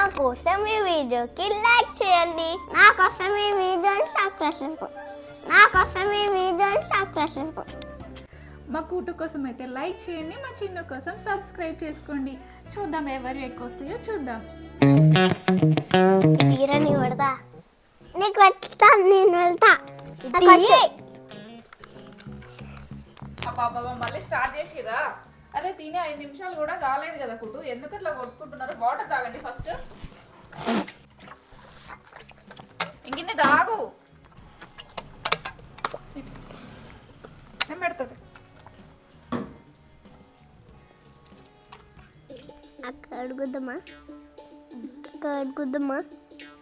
నా కోసం ఈ వీడియోకి లైక్ చేయండి. నా కోసం ఈ వీడియోని సబ్స్క్రైబ్ చేసుకోండి నా కోసం ఈ వీడియోని సబ్స్క్రైబ్ చేసుకోండి మా కూటు కోసం అయితే లైక్ చేయండి మా చిన్న కోసం సబ్స్క్రైబ్ చేసుకోండి. చూద్దాం ఎవరు ఎక్కువ వస్తాయో చూద్దాం. తీరా నీ పడతా నీకు వెళ్తా నేను వెళ్తా. మళ్ళీ స్టార్ట్ చేసిరా అరే తినే ఐదు నిమిషాలు కూడా కాలేదు కదా కుట్టు. ఎందుకు అట్లా కొట్టుకుంటున్నారు? వాటర్ తాగండి ఫస్ట్ ఇంకిన్ని తాగు. ఏం పెడుతుంది? అక్క అడుగుద్దామా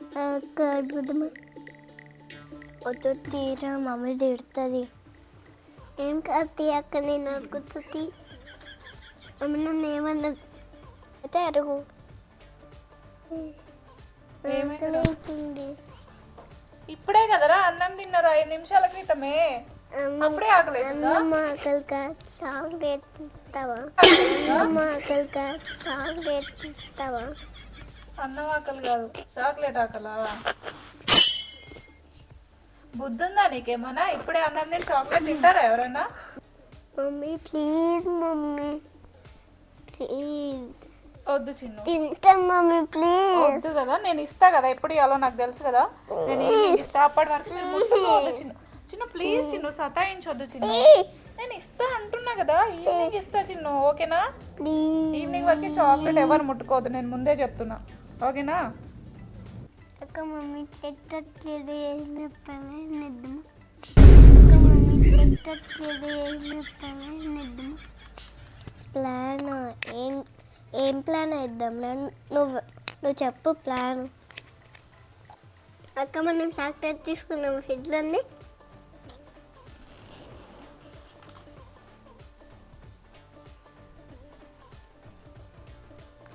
అక్క అక్క అడుగుద్దామా వచ్చి తీరా మమ్మీ తిడుతుంది. ఏం కాదు అక్క నేను అడుగుతుంది నన్ను ఏమన్నా అయితే ఇప్పుడే కదరా అన్నం తిన్నారు ఐదు నిమిషాల క్రితమే. అప్పుడే ఆకలేదా ఆకలికా? అమ్మ ఆకలికా? అన్నం ఆకలి కాదు చాక్లెట్ ఆకలా? బుద్ధుందా నీకేమన్నా? ఇప్పుడే అన్నం తిని చాక్లెట్ తింటారా ఎవరైనా మమ్మీ ప్లీజ్ మమ్మీ. ప్లీజ్. వద్దు చిన్ను. తింటాం మమ్మీ ప్లీజ్. వద్దు కదా నేను ఇస్తా కదా ఎప్పుడు ఇవ్వాలో నాకు తెలుసు కదా. నేను ఈవినింగ్ ఇస్తా అప్పటి వరకు మీరు ముట్టుకోవద్దు చిన్ను. చిన్ను ప్లీజ్ చిన్ను సతాయించొద్దు చిన్ను. నేను ఇస్తా అంటున్నా కదా ఈవినింగ్ ఇస్తా చిన్ను ఓకేనా? ఈవినింగ్ వరకు చాక్లెట్ ఎవరు ముట్టుకోవద్దు నేను ముందే చెప్తున్నా. ఓకేనా? అక్క మమ్మీ చెట్టట్లేదు ఏం చెప్పాలి? నిద్దాం అక్క మమ్మీ చెట్టట్లేదు ఏం చెప్పాలి? నిద్దాం ప్లాన్ ఏం ప్లాన్ వేద్దాంరా నువ్వు నువ్వు చెప్పు ప్లాన్. అక్క మనం సాక్టర్ తీసుకున్నాం ఫ్రిడ్జ్లోని.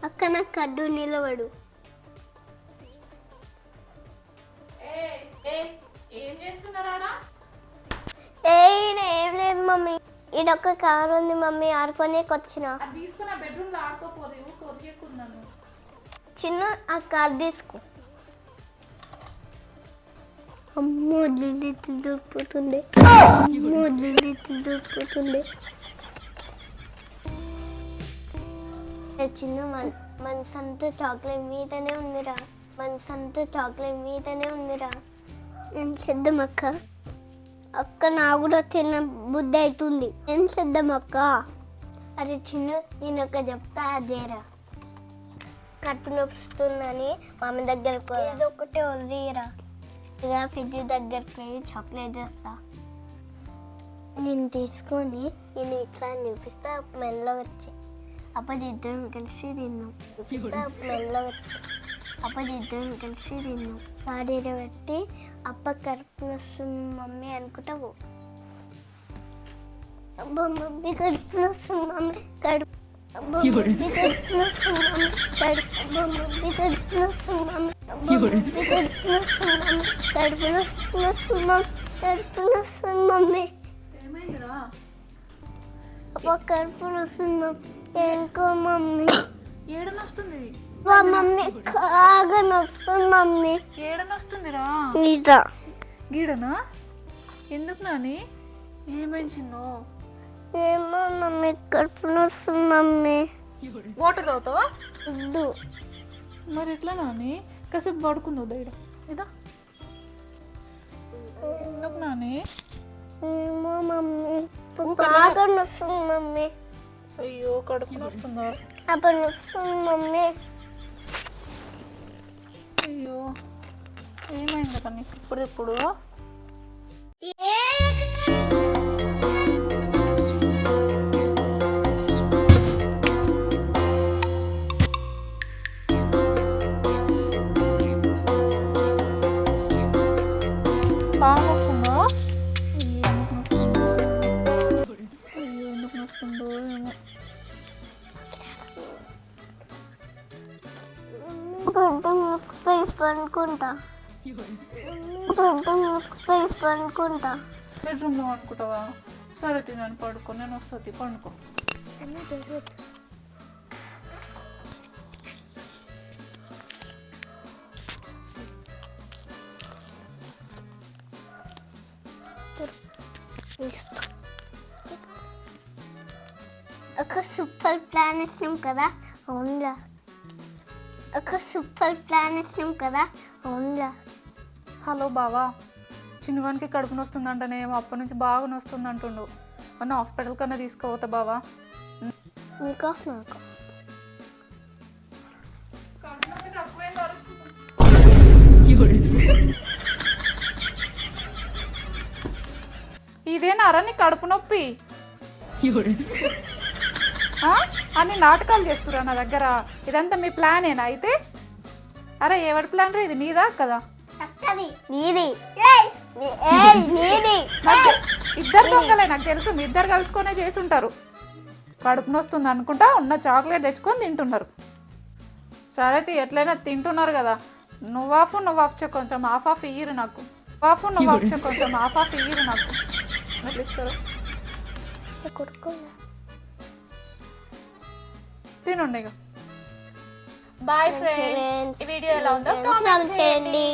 అక్క నాకు కడ్డు నిలబడు ఈడొక్క కార్ ఉంది మమ్మీ ఆడుకోనేకి వచ్చిన అది తీసుకుని ఆ బెడ్రూమ్లో ఆడుకోపోరు కొరికేకున్నాను చిన్న ఆ కార్ తీసుకో. అమ్మో లిల్లీ దొరుకుతుంది అమ్మో లిల్లీ దొరుకుతుంది చిన్న మన మనసంతా చాక్లెట్ మీదనే ఉందిరా. మనసంతా చాక్లెట్ మీదనే ఉందిరా. ఏం చేద్దాం అక్క? అక్క నా కూడా చిన్న బుద్ధి అవుతుంది ఏం చేద్దాం అక్క? అరే చిన్న నేను ఒక చెప్తా అదేరా కట్టు నొప్పుతుందని మమ్మీ దగ్గరకు పోయి, ఏదో ఒకటి వదిలేరా ఇక ఫ్రిడ్జ్ దగ్గరికి పోయి చాక్లెట్ చేస్తా నేను తీసుకొని నేను ఇట్లా చూపిస్తా మెల్లగా వచ్చి. అప్పటి ఇద్దరం కలిసి తిన్నాం. చూపిస్తా మెల్లగా వచ్చి. అప్పటి ఇద్దరం కలిసి తిన్నాం గాడీలో పెట్టి అప్ప కడుపు వస్తుంది మమ్మీ అనుకుంటా పో. అబ్బా మమ్మీ కడుపు వస్తుంది మమ్మీ. కడుపు. అబ్బా మమ్మీ కడుపు వస్తుంది మమ్మీ. కడుపు. అబ్బా మమ్మీ కడుపు వస్తుంది మమ్మీ. అబ్బా మమ్మీ కడుపు వస్తుంది మమ్మీ. కడుపు వస్తుంది మమ్మీ. కడుపు వస్తుంది మమ్మీ. ఏమైందిరా? అబ్బా కడుపు వస్తుంది మమ్మీ ఎందుకో మమ్మీ? ఏడనొస్తుంది. మమ్మీ కాగా నొస్తుంది మమ్మీ. ఏడనొస్తుందిరా. ఇదా గీడనా? ఎందుకు నాని? చిన్ను? ఏమో మమ్మీ కడుపు వస్తుంది మమ్మీ. వాటర్ తాగుతావా? వద్దు. మరి ఎట్లా నాని? కాసేపు పడుకుందో బయట ఇదా. ఎందుకు నాని? ఏమో మమ్మీ బాగా నొస్తుంది మమ్మీ. అయ్యో కడుపు వస్తుందా అప్పుడు నొస్తుంది మమ్మీ. అయ్యో ఏమైంది కానీ ఇప్పుడు ఇప్పుడు గుడ్డు ముక్కుపై పనుకుంటా గుడ్డు ముక్కుపై పనుకుంటా బెడ్రూమ్లో అనుకుంటావా సరే తినని పడుకో. నేను వస్తుంది పండుకో ఒక సూపర్ ప్లాన్ ఇస్తాం కదా అవునురా. ఒక సూపర్ ప్లాన్ ఇచ్చినాం కదా అవునురా. హలో బావా చిన్నగానికి కడుపు నొస్తుందంటనే అప్పటి నుంచి బాగా నొస్తుంది అంటుండు మొన్న హాస్పిటల్ కన్నా తీసుకోవతా బావా. నీకు నాకు ఇదేనారా నీ కడుపు నొప్పి? ఆ? అన్ని నాటకాలు చేస్తురా నా దగ్గర. ఇదంతా మీ ప్లానేనా అయితే? అరే ఎవరి ప్లాన్ రా ఇది? నీదా కదా? నీది. ఏయ్! నీది. నాకు ఇద్దరు దొంగలే నాకు తెలుసు. మీ ఇద్దరు కలుసుకొనే చేసి ఉంటారు కడుపు నొస్తుంది అనుకుంటా ఉన్న చాక్లెట్ తెచ్చుకొని తింటున్నారు. సరే ఎట్లయినా తింటున్నారు కదా. నువ్వు ఆఫ్ నువ్వు ఆఫ్ చే కొంచెం. ఆఫ్ ఆఫ్ ఇయ్యరు నాకు. ఆఫ్ నువ్వు ఆఫ్ చే కొంచెం. ఆఫ్ ఆఫ్ ఇయ్యరు నాకు. ఎట్లా ఇస్తారు. తినుండే బాయ్ ఫ్రెండ్స్. ఈ వీడియో ఎలా ఉందో కామెంట్. చేయండి